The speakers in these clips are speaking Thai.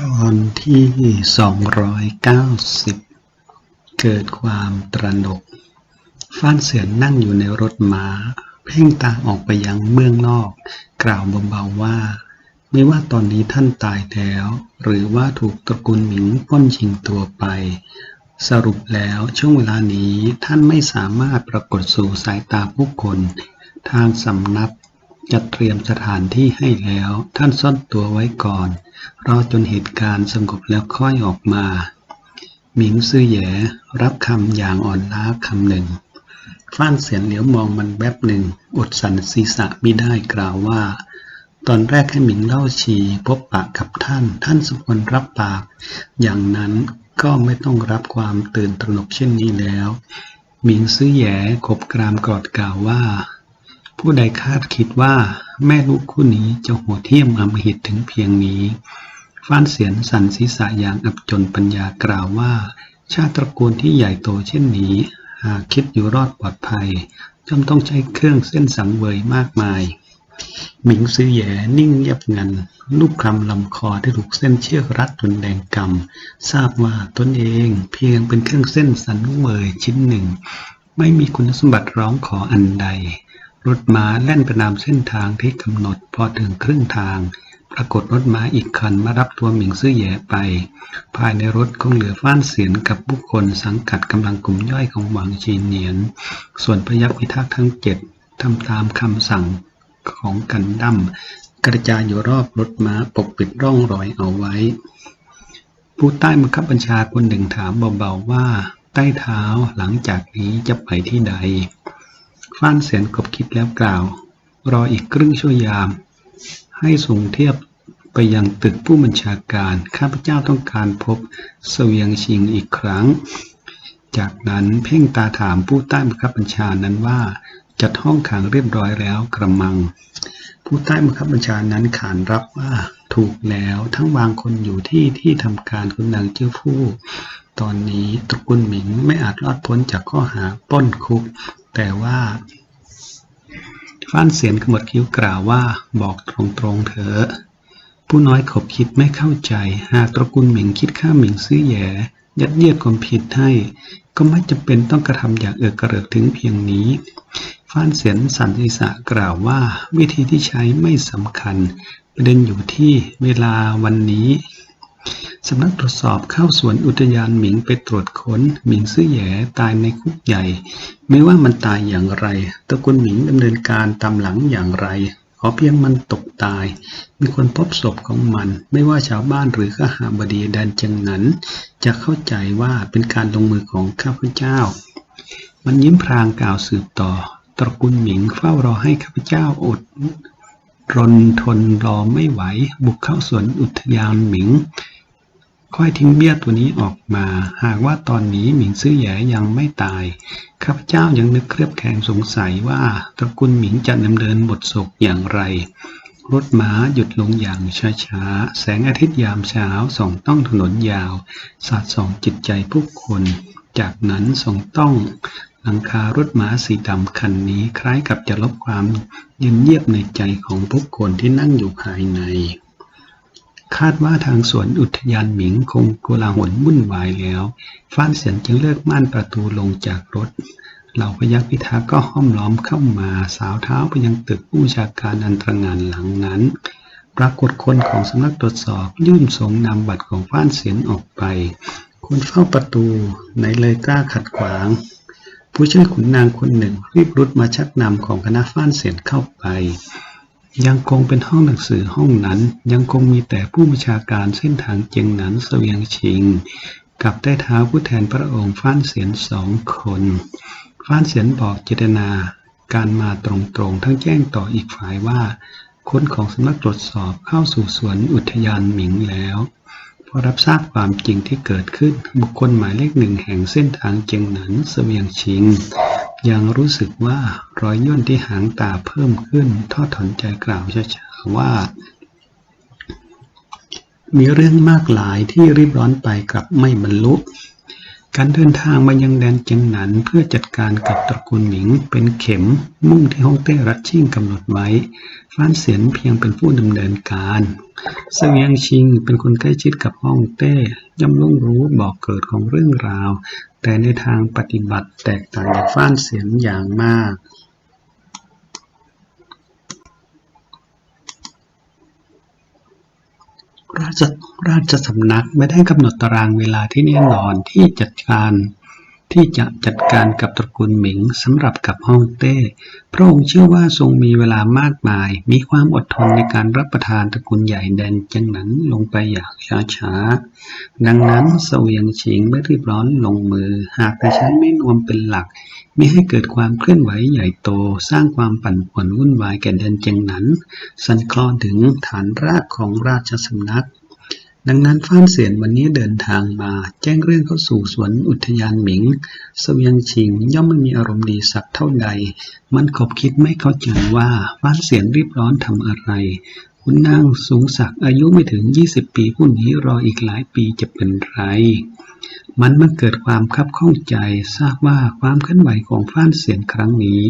ตอนที่ 290 เกิดความตระหนก ฟ้านเสียนนั่งอยู่ในรถม้า เพ่งตาออกไปยังเมืองนอก กล่าวเบาๆว่า ไม่ว่าตอนนี้ท่านตายแล้ว หรือว่าถูกตระกูลหมิงป้นชิงตัวไป สรุปแล้วช่วงเวลานี้ท่านไม่สามารถปรากฏสู่สายตาผู้คน ทางสำนัก จัดเตรียมสถานที่ให้แล้ว ท่านซ่อนตัวไว้ก่อน รอจนเหตุการณ์สงบแล้วค่อยออกมา หมิงซื่อแหยรับคำอย่างอ่อนล้าคำหนึ่งฟ้านเสียนเหลียวมองมันแวบหนึ่ง อดสันศีรษะไม่ได้กล่าวว่า ตอนแรกให้หมิงเล่าชีพบปะกับท่าน ท่านสมควรรับปาก อย่างนั้นก็ไม่ต้องรับความตื่นตระหนกเช่นนี้แล้ว หมิงซื่อแหยขบกรามกอดกล่าวว่า ผู้ใดคาดคิดว่าแม่ลูกคู่นี้จะโหดเหี้ยมอำมหิตถึงเพียงนี้ฟ้านเสียนสันศีษะอย่างอับจนปัญญากล่าวว่า ชาติตระกูลที่ใหญ่โตเช่นนี้ หากคิดอยู่รอดปลอดภัยจำต้องใช้เครื่องเส้นสังเวยมากมาย หมิงซื้อแย่นิ่งเงียบงัน ลูกคำลำคอที่ถูกเส้นเชือกรัดจนแดงกำทราบว่าตนเองเพียงเป็นเครื่องเส้นสันเวยชิ้นหนึ่ง ไม่มีคุณสมบัติร้องขออันใด รถม้าแล่นไปตามเส้นทางที่กำหนด พอถึงครึ่งทาง ปรากฏรถม้าอีกคันมารับตัวหมิงซื่อแย่ไป ภายในรถคงเหลือฟ้านเสียนกับบุคคลสังกัดกำลังกลุ่มย่อยของหวังชีเนียน ส่วนพยัคฆ์พิทักษ์ทั้งเจ็ดทำตามคำสั่งของกันดั้มกระจายอยู่รอบรถม้าปกปิดร่องรอยเอาไว้ ผู้ใต้บังคับบัญชาคนหนึ่งถามเบาๆว่า ใต้เท้าหลังจากนี้จะไปที่ใด ฟ้านเสียนกบคิดแล้วกล่าว รออีกครึ่งชั่วยาม ให้ส่งเทียบไปยังตึกผู้บัญชาการ ข้าพเจ้าต้องการพบเสวียงชิงอีกครั้ง จากนั้นเพ่งตาถามผู้ใต้บังคับบัญชานั้นว่าจัดห้องขังเรียบร้อยแล้วกระมัง ผู้ใต้บังคับบัญชานั้นขานรับว่าถูกแล้วทั้งวางคนอยู่ที่ที่ทำการคุณนางเจ้าผู้ ตอนนี้ตระกูลหมิงไม่อาจรอดพ้นจากข้อหาป้นคุก แต่ว่าฟ้านเสียนขมวดคิ้วกล่าวว่าบอกตรงๆเถอะ ผู้น้อยขบคิดไม่เข้าใจ หากตระกูลหมิงคิดฆ่าหมิงซื้อแย่ยัดเยียดความผิดให้ ก็ไม่จำเป็นต้องกระทำอย่างเอือกกระเริกถึงเพียงนี้ฟ้านเสียนสันติษะกล่าวว่าวิธีที่ใช้ไม่สำคัญ ประเด็นอยู่ที่เวลาวันนี้ สำนักตรวจสอบเข้าสวนอุทยานหมิงไปตรวจค้น หมิงซื่อแย่ตายในคุกใหญ่ ไม่ว่ามันตายอย่างไรตระกูลหมิงดำเนินการตามหลังอย่างไร ขอเพียงมันตกตาย มีคนพบศพของมัน ไม่ว่าชาวบ้านหรือข้าหาบดีแดนจียงนั้น จะเข้าใจว่าเป็นการลงมือของข้าพเจ้า มันยิ้มพรางกล่าวสืบต่อ ตระกูลหมิงเฝ้ารอให้ข้าพเจ้าอดรนทนรอไม่ไหว บุกเข้าสวนอุทยานหมิง ค่อยทิ้งเบี้ยตัวนี้ออกมา หากว่าตอนนี้หมิงซื่อแหยยังไม่ตาย ข้าพเจ้ายังนึกเครือบแคลงสงสัยว่าตระกูลหมิงจะดำเนินบทศกอย่างไร รถม้าหยุดลงอย่างช้าๆ แสงอาทิตย์ยามเช้าส่องต้องถนนยาวสาดส่องจิตใจผู้คน จากนั้นส่องต้องหลังคารถม้าสีดำคันนี้คล้ายกับจะลบความเย็นเยียบในใจของผู้คนที่นั่งอยู่ภายใน คาดว่าทางสวนอุทยานหมิงคงโกลาหลวุ่นวายแล้วฟ้านเสียนจึงเลิกม่านประตูลงจากรถเหล่าพยัคฆ์พิทักษ์ก็ห้อมล้อมเข้ามาสาวเท้าไปยังตึกผู้บัญชาการอันตรงานหลังนั้น ปรากฏคนของสำนักตรวจสอบยื่นสงนำบัตรของฟ้านเสียนออกไป คนเฝ้าประตูไหนเลยกล้าขัดขวาง ผู้ช่วยขุนนางคนหนึ่งรีบรุดมาชักนำของคณะฟ้านเสียนเข้าไป ยังคงเป็นห้องหนังสือห้องนั้น ยังคงมีแต่ผู้บัญชาการเส้นทางเจียงหนันเสวียงชิง กับใต้เท้าผู้แทนพระองค์ฟ้านเสียนสองคนฟ้านเสียนบอกเจตนาการมาตรงๆ ทั้งแจ้งต่ออีกฝ่ายว่าคนของสำนักตรวจสอบเข้าสู่สวนอุทยานหมิงแล้วพอรับทราบความจริงที่เกิดขึ้นบุคคลหมายเลขหนึ่งแห่งเส้นทางเจียงหนันเสวียงชิง ยังรู้สึกว่ารอยย่นที่หางตาเพิ่มขึ้น ทอดถอนใจกล่าวช้าๆว่า มีเรื่องมากหลายที่รีบร้อนไปกลับไม่บรรลุ การเดินทางมายังแดนเจียงหนันเพื่อจัดการกับตระกูลหมิงเป็นเข็มมุ่งที่ฮ่องเต้รัชชิ่งกำหนดไว้ฟ้านเสียนเพียงเป็นผู้ดำเนินการเซียงชิงเป็นคนใกล้ชิดกับฮ่องเต้ย่อมล่วงรู้บอกเกิดของเรื่องราว แต่ในทางปฏิบัติแตกต่างจากฟ้านเสียนอย่างมาก ราชราชสำนักไม่ได้กำหนดตารางเวลาที่แน่นอนที่จัดการ ที่จะจัดการกับตระกูลหมิงสำหรับกับฮ่องเต้ พระองค์เชื่อว่าทรงมีเวลามากมาย มีความอดทนในการรับประทานตระกูลใหญ่แดนจังหนันลงไปอย่างช้าๆ ดังนั้นเสวียงฉิงไม่รีบร้อนลงมือ หากแต่ใช้ไม่นวมเป็นหลักม่ให้เกิดความเคลื่อนไหวใหญ่โต สร้างความปั่นป่วนวุ่นวายแก่แดนจียงหนัน สันคลอนถึงฐานรากของราชสำนัก ดังนั้นฟ้านเสียนวันนี้เดินทางมา แจ้งเรื่องเข้าสู่สวนอุทยานหมิง เสวียงชิงย่อมไม่มีอารมณ์ดีสักเท่าใด มันขบคิดไม่เข้าใจว่าฟ้านเสียนรีบร้อนทำอะไร คุณนางสูงศักดิ์อายุไม่ถึง 20 ปีผู้นี้รออีกหลายปีจะเป็นไร มันมาเกิดความคับข้องใจทราบว่าความเคลื่อนไหวของฟ้านเสียนครั้งนี้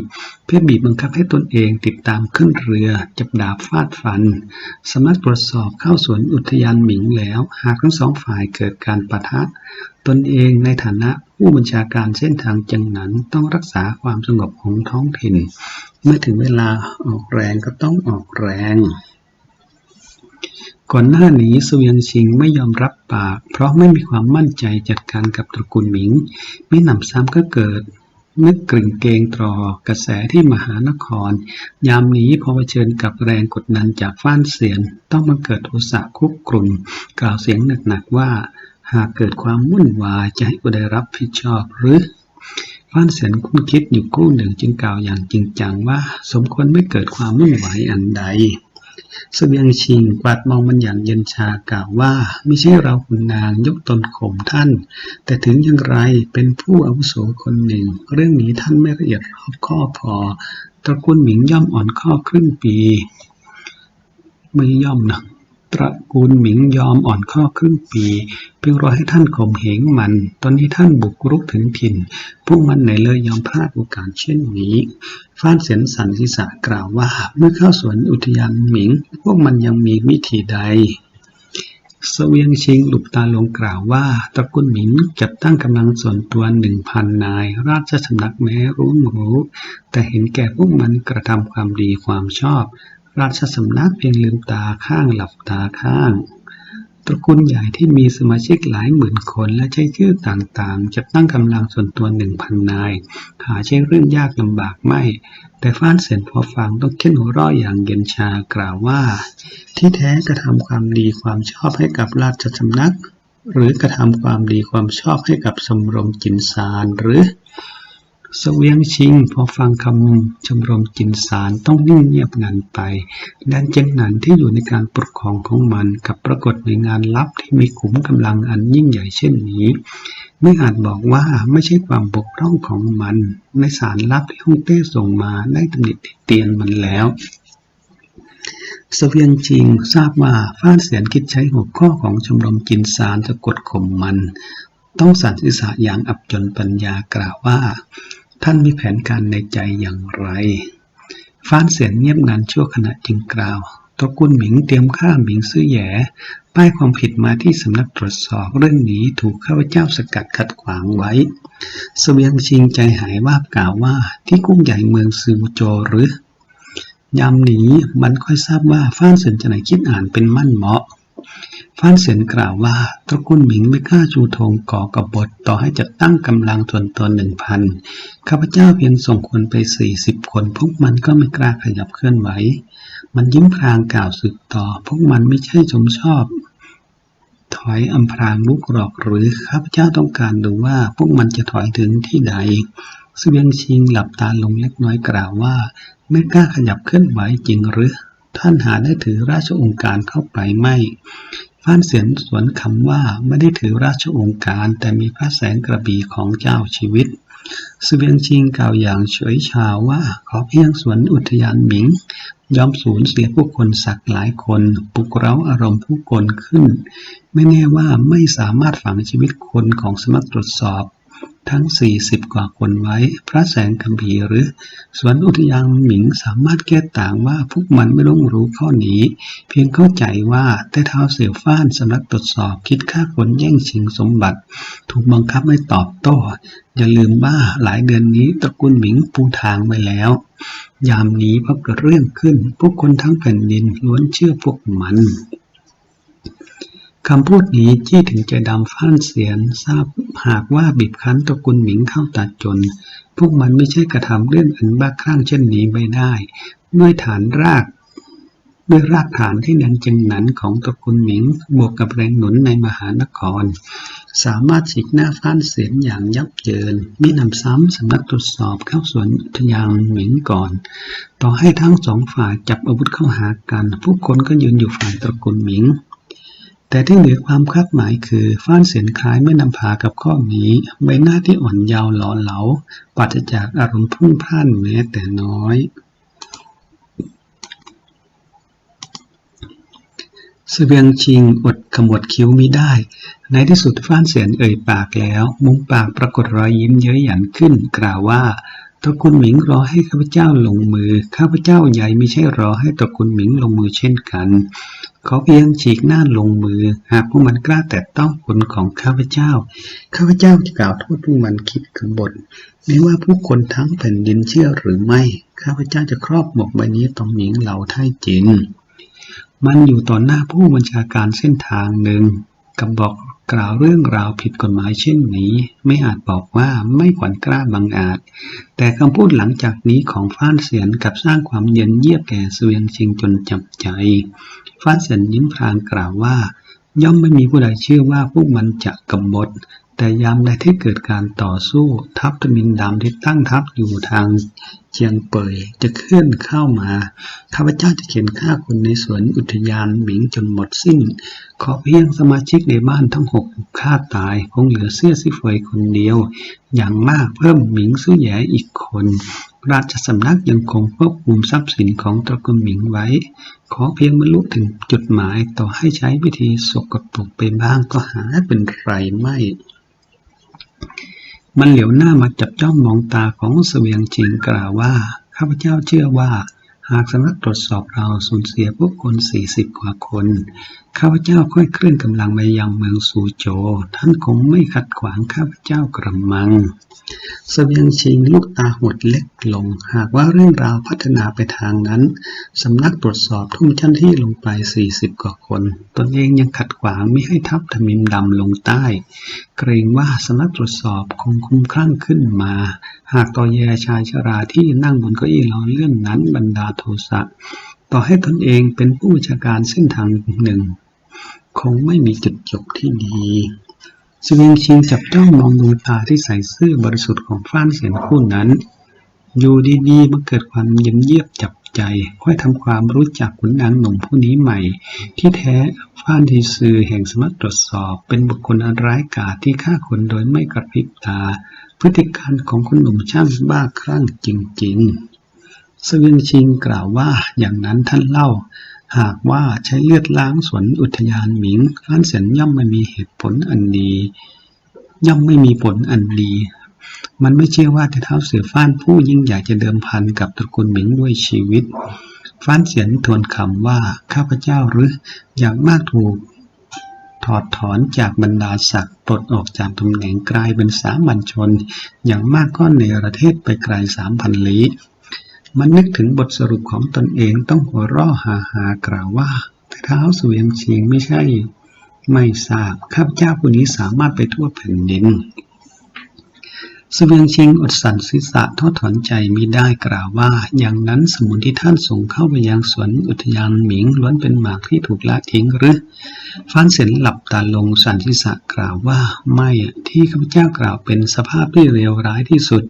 เพื่อบีบบังคับให้ตนเองติดตามขึ้นเรือ จับดาบฟาดฟัน สำนักตรวจสอบเข้าสวนอุทยานหมิงแล้ว หากทั้งสองฝ่ายเกิดการปะทะ ตนเองในฐานะผู้บัญชาการเส้นทางจังหนันต้องรักษาความสงบของท้องถิ่น เมื่อถึงเวลาออกแรงก็ต้องออกแรง ก่อนหน้านี้เสวียงชิงไม่ยอมรับปาก เพราะไม่มีความมั่นใจจัดการกับตระกูลหมิงมิหนำซ้ำก็เกิด นึกกลิ่นเกงตรอกระแสที่มหานคร ยามนี้พอเผชิญกับแรงกดดันจากฟ้านเสียน ต้องมาเกิดโทสะคุกกลุ่นกล่าวเสียงหนักๆว่า หากเกิดความวุ่นวายจะให้กูได้รับผิดชอบหรือฟ้านเสียนคุ้นคิดอยู่ครู่หนึ่งจึงกล่าวอย่างจริงจังว่า สมควรไม่เกิดความวุ่นวายอันใด เสบียงชิงกวาดมองมันอย่างเย็นชากล่าวว่า ไม่ใช่เราคุณนางยกตนข่มท่าน แต่ถึงอย่างไรเป็นผู้อาวุโสคนหนึ่ง เรื่องนี้ท่านไม่ละเอียดรอบคอพอ ตระกูลหมิงย่อมอ่อนข้อครึ่งปี ไม่ย่อมนะ ตระกูลหมิงยอมอ่อนข้อครึ่งปี เพียงรอให้ท่านข่มเหงมัน ตอนนี้ท่านบุกรุกถึงถิ่น พวกมันไหนเลยยอมพลาดโอกาสเช่นนี้ ฟ้านเสียนสันศีษะกล่าวว่า เมื่อเข้าสวนอุทยานหมิง พวกมันยังมีวิธีใดเสวียงชิงหลุบตาลงกล่าวว่า ตระกูลหมิงจัดตั้งกำลังส่วนตัวหนึ่งพันนาย ราชสำนักแม้รู้รู้ แต่เห็นแก่พวกมันกระทำความดีความชอบ ราชสำนักเพียงลืมตาข้างหลับตาข้าง ตระกูลใหญ่ที่มีสมาชิกหลายหมื่นคนและใช้ชื่อต่างๆจะตั้งกำลังส่วนตัวหนึ่งพันนาย หาใช่เรื่องยากลำบากไม่ แต่ฟ้านเสียนพอฟังต้องเค้นหัวเร้ออย่างเย็นชากล่าวว่า ที่แท้กระทำความดีความชอบให้กับราชสำนัก หรือกระทำความดีความชอบให้กับสมรมจินซานหรือ เสวียงชิงพอฟังคำชมรมจินสารต้องนิ่งเงียบงันไปแดนเจียงหนันที่อยู่ในการปกครองของมันกับปรากฏในงานลับที่มีขุมกำลังอันยิ่งใหญ่เช่นนี้ ไม่อาจบอกว่าไม่ใช่ความบกพร่องของมัน ในสารลับที่ฮ่องเต้ส่งมาได้ตำหนิติเตียนมันแล้วเสวียงชิงทราบว่าฟ้านเสียนคิดใช้หัวข้อของชมรมจินซานจะกดข่มมัน ต้องสันศีรษะอย่างอับจนปัญญากล่าวว่า ท่านมีแผนการในใจอย่างไร ฟ้านเสียนเงียบงันชั่วขณะจึงกล่าวตระกูลหมิงเตรียมฆ่าหมิงซื่อแย่ป้ายความผิดมาที่สำนักตรวจสอบเรื่องนี้ถูกข้าพเจ้าสกัดขัดขวางไว้เสวียงชิงใจหายวาบกล่าวว่าที่กุ้งใหญ่เมืองซือโจหรือยามนี้มันค่อยทราบว่าฟ้านเสินจะไหนคิดอ่านเป็นมั่นเหมาะ ฟานเสินกล่าวว่า ตระกูลหมิงไม่กล้าชูธงก่อกบฏต่อให้จัดตั้งกำลังส่วนตัวหนึ่งพันข้าพเจ้าเพียงส่งคนไปสี่สิบคนพวกมันก็ไม่กล้าขยับเคลื่อนไหว มันยิ้มพรางกล่าวสึกต่อ พวกมันไม่ใช่ชมชอบ ถอยอำพรางลุกหรอกหรือข้าพเจ้าต้องการดูว่าพวกมันจะถอยถึงที่ใดเสวียงชิงหลับตาลงเล็กน้อยกล่าวว่า ไม่กล้าขยับเคลื่อนไหวจริงหรือท่านหาได้ถือราชองค์การเข้าไปไม่ ฟ้านเสียนสวนคำว่าไม่ได้ถือราชองค์การ แต่มีพระแสงกระบี่ของเจ้าชีวิตเสเวียงชิงกล่าวอย่างเฉยชาว่าขอเพียงสวนอุทยานหมิงยอมสูญเสียผู้คนสักหลายคนปลุกเร้าอารมณ์ผู้คนขึ้น ไม่แน่ว่าไม่สามารถฝังชีวิตคนของสมัครตรวจสอบ ทั้ง40กว่าคนไว้ พระแสงคัมภีหรือ สวนอุทยานหมิงสามารถแก้ต่างว่าพวกมันไม่ต้องรู้ข้อนี้ เพียงเข้าใจว่าแต่เท้าเสี่ยวฟ้านสำนักตรวจสอบคิดฆ่าคนแย่งชิงสมบัติ ถูกบังคับให้ตอบโต้ อย่าลืมว่าหลายเดือนนี้ตระกูลหมิงปูทางไว้แล้ว ยามนี้พอเกิดเรื่องขึ้น พวกคนทั้งแผ่นดินล้วนเชื่อพวกมัน คำพูดนี้จี้ถึงใจดำฟ้านเสียนทราบหากว่าบีบคั้นตระกูลหมิงเข้าตัดจน พวกมันไม่ใช่กระทำเรื่องอันบ้าคลั่งเช่นนี้ไม่ได้ ด้วยฐานรากด้วยรากฐานที่แน่นจึงหนันของตระกูลหมิง บวกกับแรงหนุนในมหานคร สามารถฉีกหน้าฟ้านเสียนอย่างยับเยินมินำซ้ำสำนักตรวจสอบเข้าสวนทยานหมิงก่อน ต่อให้ทั้งสองฝ่ายจับอาวุธเข้าหากัน ผู้คนก็ยืนอยู่ฝ่ายตระกูลหมิง แต่ที่เหลือความคาดหมายคือฟ้านเสียนคล้ายไม่นำพากับข้อนี้ ใบหน้าที่อ่อนเยาว์หล่อเหลาปราศจากอารมณ์พุ่งพล่านแม้แต่น้อย เสเวียงชิงอดขมวดคิ้วมิได้ ในที่สุดฟ้านเสียนเอ่ยปากแล้ว มุมปากปรากฏรอยยิ้มเย้ยหยันขึ้น กล่าวว่าตระกูลหมิงรอให้ข้าพเจ้าลงมือ ข้าพเจ้าใหญ่ไม่ใช่รอให้ตระกูลหมิงลงมือเช่นกัน เขาเพียงฉีกหน้าลงมือ หากพวกมันกล้าแตะต้องคนของข้าพเจ้า ข้าพเจ้าจะกล่าวโทษพวกมันคิดขบฏไม่ว่าผู้คนทั้งแผ่นดินเชื่อหรือไม่ ข้าพเจ้าจะครอบหมกใบนี้ตองหมิงเหล่าไทจินมันอยู่ต่อหน้าผู้บัญชาการเส้นทางหนึ่งกับบอก กล่าวเรื่องราวผิดกฎหมายเช่นนี้ ไม่อาจบอกว่าไม่ขวัญกล้าบังอาจ แต่คำพูดหลังจากนี้ของฟ้านเสียนกับสร้างความเย็นเยียบแก่เสวียงชิงจนจับใจ ฟ้านเสียนยิ้มพลางกล่าวว่า ย่อมไม่มีผู้ใดเชื่อว่าพวกมันจะกบฏแต่ยามใดที่เกิดการต่อสู้ทัพตมินดำที่ตั้งทัพอยู่ทาง เจียงเปยจะเคลื่อนเข้ามา ข้าพเจ้าจะเข็นฆ่าคนในสวนอุทยานหมิงจนหมดสิ้น ขอเพียงสมาชิกในบ้านทั้งหกฆ่าตาย คงเหลือเสื้อซิเฟยคนเดียว อย่างมากเพิ่มหมิงซื่อแหยอีกคน ราชสำนักยังคงควบคุมทรัพย์สินของตระกูลหมิงไว้ ขอเพียงบรรลุถึงจุดหมายต่อให้ใช้วิธีสกปรกไปบ้างก็หาเป็นไรไม่ มันเหลียวหน้ามาจับจ้องมองตาของเสวียงชิงกล่าวว่า ข้าพเจ้าเชื่อว่า หากสำนักตรวจสอบเราสูญเสียผู้คนสี่สิบกว่าคนข้าพเจ้าค่อยเคลื่อนกำลังไปยังเมืองซูโจ ท่านคงไม่ขัดขวางข้าพเจ้ากระมังเสวียงชิงลูกตาหดเล็กลง หากว่าเรื่องราวพัฒนาไปทางนั้น สำนักตรวจสอบทุ่มเจ้าหน้าที่ลงไป 40 กว่าคน ตนเองยังขัดขวางไม่ให้ทัพทมิมดำลงใต้ เกรงว่าสำนักตรวจสอบคงคุ้มคลั่งขึ้นมา หากต่อแยชายชราที่นั่งบนเก้าอี้ล้อเลื่อนนั้นบรรดาโทสะต่อให้ตนเองเป็นผู้บัญชาการเส้นทางหนึ่ง คงไม่มีจุดจบที่ดีสวิงชิงจับจ้องมองดวงตาที่ใส่เสื้อบริสุทธิ์ของฟ้านเสียนคู่นั้น อยู่ดีๆมันเกิดความเย็นเยียบจับใจ ค่อยทำความรู้จักขุนนางหนุ่มผู้นี้ใหม่ ที่แท้ฟ้านทีซือแห่งสำนักตรวจสอบเป็นบุคคลอันร้ายกาจที่ฆ่าคนโดยไม่กระพริบตา พฤติการของคนหนุ่มช่างบ้าคลั่งจริงๆสวิงชิงกล่าวว่าอย่างนั้นท่านเล่า หากว่าใช้เลือดล้างสวนอุทยานหมิงฟ้านเสียนย่อมไม่มีเหตุผลอันดี ย่อมไม่มีผลอันดี มันไม่เชื่อว่าแต่เท้าเสือฟ้านผู้ยิ่งใหญ่จะเดิมพันกับตระกูลหมิงด้วยชีวิต ฟ้านเสียนทวนคำว่าข้าพเจ้าหรืออย่างมากถูกถอดถอนจากบรรดาศักดิ์ปลดออกจากตำแหน่งกลายเป็นสามัญชน อย่างมากก็ในประเทศไปไกลสามพันลี้ มันนึกถึงบทสรุปของตนเองต้องหัวเราะฮาฮากล่าวว่าแต่เท้าเสวียงชิงไม่ใช่ ไม่ทราบข้าพเจ้าผู้นี้สามารถไปทั่วแผ่นดินเสวียงชิงอดสั่นศีรษะทอดถอนใจมิได้กล่าวว่า อย่างนั้นสมุนที่ท่านส่งเข้าไปยังสวนอุทยานหมิงล้วนเป็นหมากที่ถูกละทิ้งหรือฟ้านเสียนหลับตาลงสั่นศีรษะกล่าวว่า ไม่อะที่ข้าพเจ้ากล่าวเป็นสภาพที่เลวร้ายที่สุด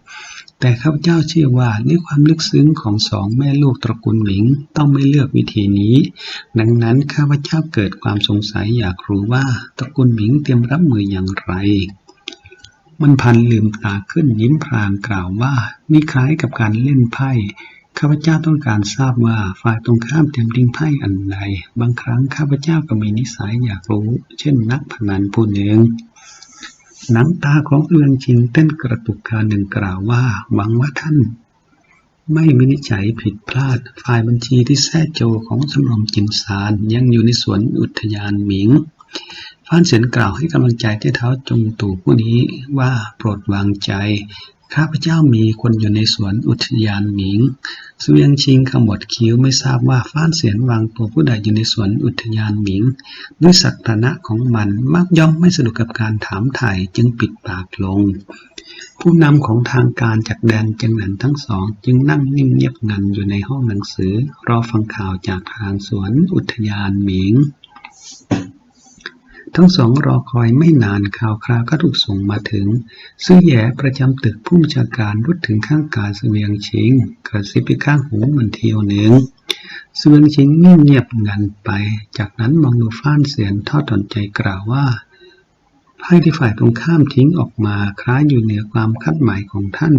แต่ข้าพเจ้าเชื่อว่าด้วยความลึกซึ้งของสองแม่ลูกตระกูลหมิงต้องไม่เลือกวิธีนี้ ดังนั้นข้าพเจ้าเกิดความสงสัยอยากรู้ว่าตระกูลหมิงเตรียมรับมืออย่างไรมันพันลืมตาขึ้นยิ้มพรางกล่าวว่านี่คล้ายกับการเล่นไพ่ข้าพเจ้าต้องการทราบว่าฝ่ายตรงข้ามเตรียมทิ้งไพ่อันใดบางครั้งข้าพเจ้าก็มีนิสัยอยากรู้ เช่นนักพนันผู้หนึ่ง หนังตาของเอือนชิงเต้นกระตุกคาหนึ่งกล่าวว่า หวังว่าท่าน ไม่มินิจฉัยผิดพลาด ฝ่ายบัญชีที่แท้โจของสำรมจินสารยังอยู่ในสวนอุทยานหมิงฟ้านเสียนกล่าวให้กำลังใจเจ้าเท้าจงตู่ผู้นี้ว่าโปรดวางใจ ข้าพเจ้ามีคนอยู่ในสวนอุทยานหมิงเสวียงชิงขมวดคิ้วไม่ทราบว่าฟ้านเสียนวางตัวผู้ใดอยู่ในสวนอุทยานหมิง ด้วยสัตนะของมันมักย่อมไม่สะดวกกับการถามไถ่จึงปิดปากลง ผู้นำของทางการจากแดนเจียงหนันทั้งสอง จึงนั่งนิ่งเงียบงันอยู่ในห้องหนังสือ รอฟังข่าวจากทางสวนอุทยานหมิง ทั้งสองรอคอยไม่นานข่าวคราวก็ถูกส่งมาถึง ซื่อแย่ประจำตึกผู้บัญชาการรุดถึงข้างกาเสวียงชิงกระซิบไปข้างหูมันเที่ยวหนึ่งเสวียงชิงนิ่งเงียบงันไป จากนั้นมองดูฟ้านเสียนทอดถอนใจกล่าวว่าไพ่ที่ฝ่ายตรงข้ามทิ้งออกมาคล้ายอยู่เหนือความคาดหมายของท่าน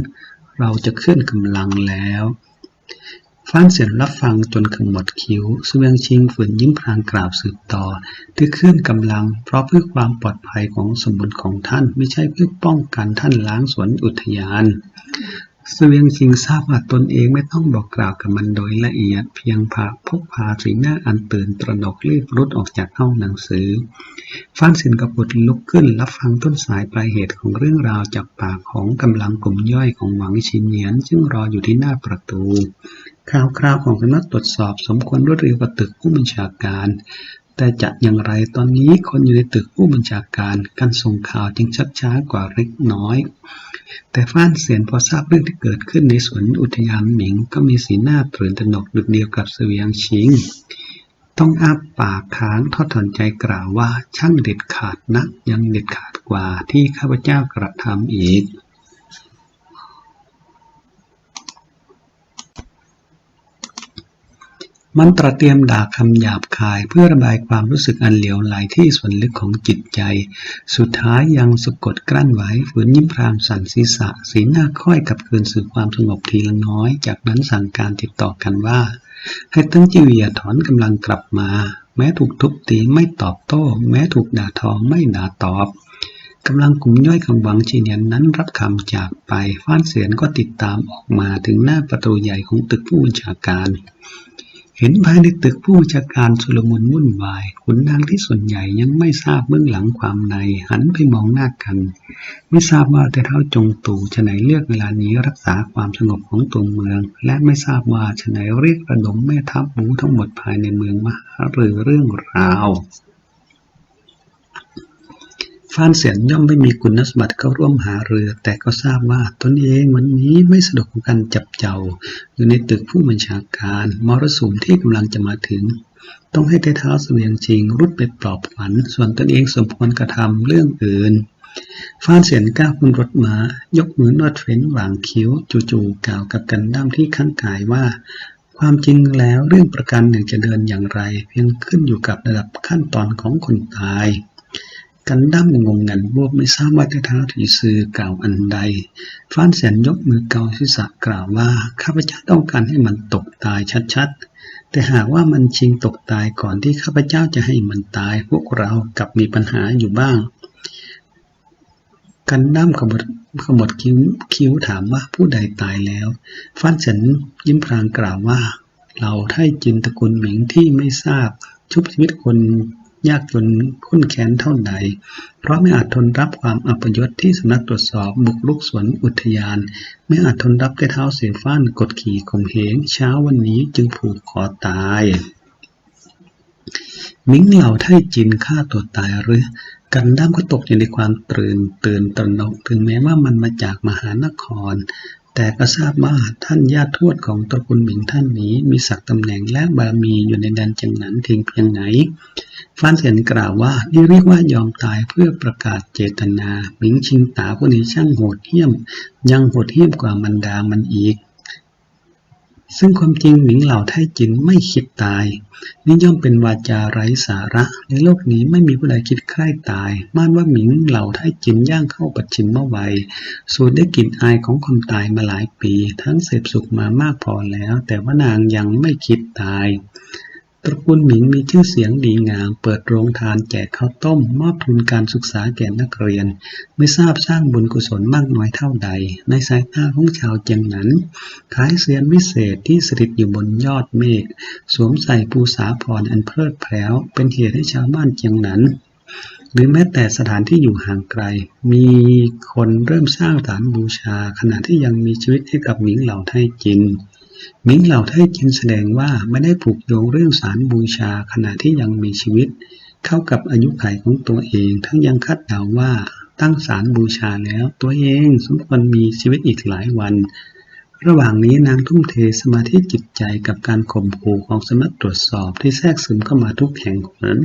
เราจะเคลื่อนกำลังแล้ว ฟ้านเสียนรับฟังจนขมวดคิ้วเสวียงชิงฝืนยิ้มพลางกราบสืบต่อที่เคลื่นกำลัง เพราะเพื่อความปลอดภัยของสมบัติของท่านไม่ใช่เพื่อป้องกันท่านล้างสวนอุทยานเวียงชิงทราบว่าตนเองไม่ต้องบอกกล่าวกับมันโดยละเอียด เพียงพาพกพาสีหน้าอันตื่นตระหนกรีบรุดออกจากห้องหนังสือ ฟ้านเสินกบุตรลุกขึ้นรับฟังต้นสายปลายเหตุของเรื่องราวจากปากของกำลังกลุ่มย่อยของหวังชินเหยียนซึ่งรออยู่ที่หน้าประตู ข่าวคราวของสำนักตรวจสอบสมควรรวดเร็วกว่าตึกผู้บัญชาการ แต่จะอย่างไรตอนนี้คนอยู่ในตึกผู้บัญชาการการส่งข่าวจึงชักช้ากว่าเล็กน้อย แต่ฟ้านเสียนพอทราบเรื่องที่เกิดขึ้นในสวนอุทยานหมิงก็มีสีหน้าตื่นตระหนกดุจเดียวกับเสวียงชิง ต้องอ้าปากค้างทอดถอนใจกล่าวว่าช่างเด็ดขาดนักยังเด็ดขาดกว่าที่ข้าพเจ้ากระทำอีก มันตระเตรียมด่าคำหยาบคายเพื่อระบายความรู้สึกอันเหลวไหลที่ส่วนลึกของจิตใจ สุดท้ายยังสะกดกลั้นไว้ฝืนยิ้มพรามสั่นศีรษะ สีหน้าค่อยกลับคืนสู่ความสงบทีละน้อย จากนั้นสั่งการติดต่อกันว่า ให้ตั้งจิวียถอนกำลังกลับมา แม้ถูกทุบตีไม่ตอบโต้ แม้ถูกด่าทอไม่ด่าตอบกำลังกลุ่มย่อยของหวังจีเนียนนั้นรับคำจากไปฟ้านเสียนก็ติดตามออกมาถึงหน้าประตูใหญ่ของตึกผู้บัญชาการ เห็นภายในตึกผู้บัญชาการชุลมุนวุ่นวายขุนนางที่ส่วนใหญ่ยังไม่ทราบเบื้องหลังความใน หันไปมองหน้ากัน ไม่ทราบว่าแต่เท่าจงตู่ฉไหนเลือกเวลานี้รักษาความสงบของตัวเมือง และไม่ทราบว่าฉไหนเรียกระดมแม่ทัพบูทั้งหมดภายในเมืองมาหารือเรื่องราว ฟ้านเสียนย่อมไม่มีคุณสมบัติเข้าร่วมหาเรือ แต่ก็ทราบว่าตนเองวันนี้ไม่สะดวกกับการจับเจ้า อยู่ในตึกผู้บัญชาการมรสุมที่กำลังจะมาถึง ต้องให้เท้าเสวียงชิงรุดไปปลอบขวัญส่วนตนเองสมควรกระทำเรื่องอื่นฟ้านเสียนก้าวขึ้นรถมา ยกมือนวดเฟ้นหว่างคิ้วจู่ๆกล่าวกับกันด้ามที่ข้างกายว่า ความจริงแล้วเรื่องประกันหนึ่งจะเดินอย่างไร เพียงขึ้นอยู่กับระดับขั้นตอนของคนตาย กันดั้มงงงันบวบไม่ทราบว่าเท้าถีซือกล่าวอันใด ฟ้านเสียนยกมือเกาศีรษะกล่าวว่า ข้าพเจ้าต้องการให้มันตกตายชัดๆ แต่หากว่ามันชิงตกตายก่อนที่ข้าพเจ้าจะให้มันตาย พวกเรากลับมีปัญหาอยู่บ้าง กันดั้มขมวดขมวดคิ้วคิ้วถามว่าผู้ใดตายแล้ว ฟ้านเสียนยิ้มพลางกล่าวว่า เราไท่จินตระกูลหมิงที่ไม่ทราบชุบชีวิตคน ยากจนข้นแค้นเท่าใด เพราะไม่อาจทนรับความอัปยศที่สำนักตรวจสอบบุกรุกสวนอุทยาน ไม่อาจทนรับได้เท้าเสียฟ้านกดขี่ข่มเหง เช้าวันนี้จึงผูกคอตายมิงเหล่าไทจินฆ่าตัวตายหรือ กันด้ามก็ตกอยู่ในความตื่นตื่นตระหนกถึงแม้ว่ามันมาจากมหานคร แต่ก็ทราบว่าท่านญาติทวดของตระกูลหมิงท่านนี้มีศักดิ์ตำแหน่งและบารมีอยู่ในแดนจังหนันเพียงเพียงไหน ฟ้านเสียนกล่าวว่านี่เรียกว่ายอมตายเพื่อประกาศเจตนาหมิงชิงตาผู้นี้ช่างโหดเหี้ยม ยังโหดเหี้ยมกว่ามันดามันอีก ซึ่งความจริงหมิงเหล่าไทจินไม่คิดตายนี่ย่อมเป็นวาจาไร้สาระ ในโลกนี้ไม่มีผู้ใดคิดใคร่ตาย ม่านว่าหมิงเหล่าไทจินย่างเข้าปัจฉิมะไวสูดได้กลิ่นอายของความตายมาหลายปี ทั้งเสพสุขมามากพอแล้ว แต่ว่านางยังไม่คิดตาย ตระกูลหมิงมีชื่อเสียงดีงาม เปิดโรงทานแจกข้าวต้ม มอบทุนการศึกษาแก่นักเรียน ไม่ทราบสร้างบุญกุศลมากน้อยเท่าใด ในสายตาของชาวเจียงหนันคล้ายเสียนวิเศษที่สถิตอยู่บนยอดเมฆ สวมใส่ภูษาพรอันเพลิดเพล้ว เป็นเหตุให้ชาวบ้านเจียงหนันหรือแม้แต่สถานที่อยู่ห่างไกล มีคนเริ่มสร้างฐานบูชา ขณะที่ยังมีชีวิตให้กับหมิงเหล่าไทจิน หมิงเหล่าไทจินแสดงว่าไม่ได้ผูกโยงเรื่องสารบูชาขณะที่ยังมีชีวิต เข้ากับอายุขัยของตัวเอง ทั้งยังคาดเดาว่าตั้งศาลบูชาแล้วตัวเองสมควรมีชีวิตอีกหลายวัน ระหว่างนี้นางทุ่มเทสมาธิจิตใจกับการข่มขู่ของสำนักตรวจสอบที่แทรกซึมเข้ามาทุกแห่งหน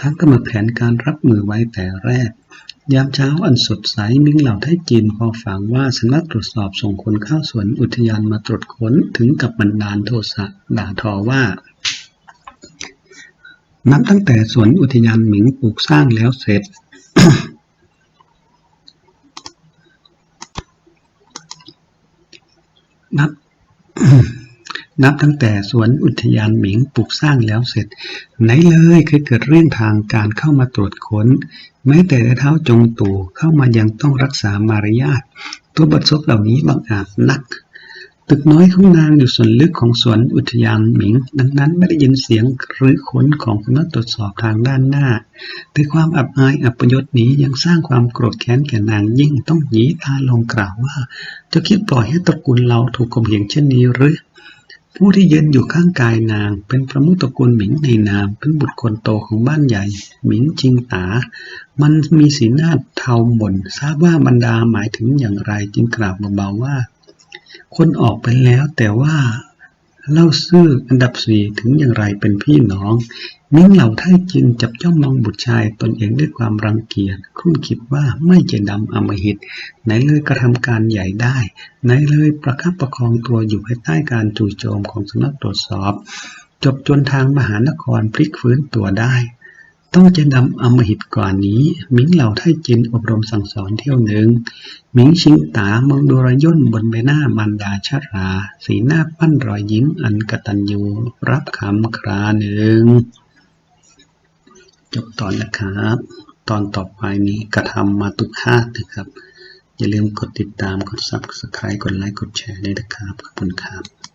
ทั้งกำหนดแผนการรับมือไว้แต่แรก ยามเช้าอันสดใสมิงเหล่าไทจีนพอฟังว่าสำนักตรวจสอบส่งคนเข้าสวนอุทยานมาตรวจค้นถึงกับบันดาลโทสะด่าทอว่านับตั้งแต่สวนอุทยานหมิงปลูกสร้างแล้วเสร็จ นับ นับตั้งแต่สวนอุทยานหมิงปลูกสร้างแล้วเสร็จ ไหนเลยเคยเกิดเรื่องทางการเข้ามาตรวจค้น แม้แต่เท้าจงตู่เข้ามายังต้องรักษามารยาทตัวบทซบเหล่านี้บังอาจนัก ตึกน้อยของนางอยู่ส่วนลึกของสวนอุทยานหมิง ดังนั้นไม่ได้ยินเสียงหรือขนของคณะตรวจสอบทางด้านหน้า แต่ความอับอายอัปยศนี้ยังสร้างความโกรธแค้นแก่นางยิ่งต้องหยีตาลงกล่าวว่า จะคิดปล่อยให้ตระกูลเราถูกข่มเหงเช่นนี้หรือ ผู้ที่ยืนอยู่ข้างกายนาง เป็นประมุขตระกูลหมิงในนาม เป็นบุตรคนโตของบ้านใหญ่ หมิงจิงตา มันมีสีหน้าเทาหม่นทราบว่าบรรดาหมายถึงอย่างไรจึงกล่าวเบาๆว่า คนออกไปแล้วแต่ว่า เล่าซื่ออันดับสี่ถึงอย่างไรเป็นพี่น้อง มิ้งเหล่าไทจินจับจ้องมองบุตรชายตนเองด้วยความรังเกียจคุ้นคิดว่าไม่เจดำอมหิตไหนเลยกระทำการใหญ่ได้ ไหนเลยประคับประคองตัวอยู่ภายใต้การจู่โจมของสำนักตรวจสอบ จบจนทางมหานครพลิกฟื้นตัวได้ ต้องใจดำอมหิตกว่านี้ มิงเหล่าไทจินอบรมสั่งสอนเที่ยวหนึ่งหมิงชิงตามองดูรอยย่นบนใบหน้ามารดาชรา สีหน้าปั้นรอยยิ้มอันกตัญญูรับคำคราหนึ่ง จบตอนนะครับ ตอนต่อไปนี้กระทำมาตุคาตนะครับ อย่าลืมกดติดตามกด subscribe กดไลค์กดแชร์ด้วยนะครับ ขอบคุณครับ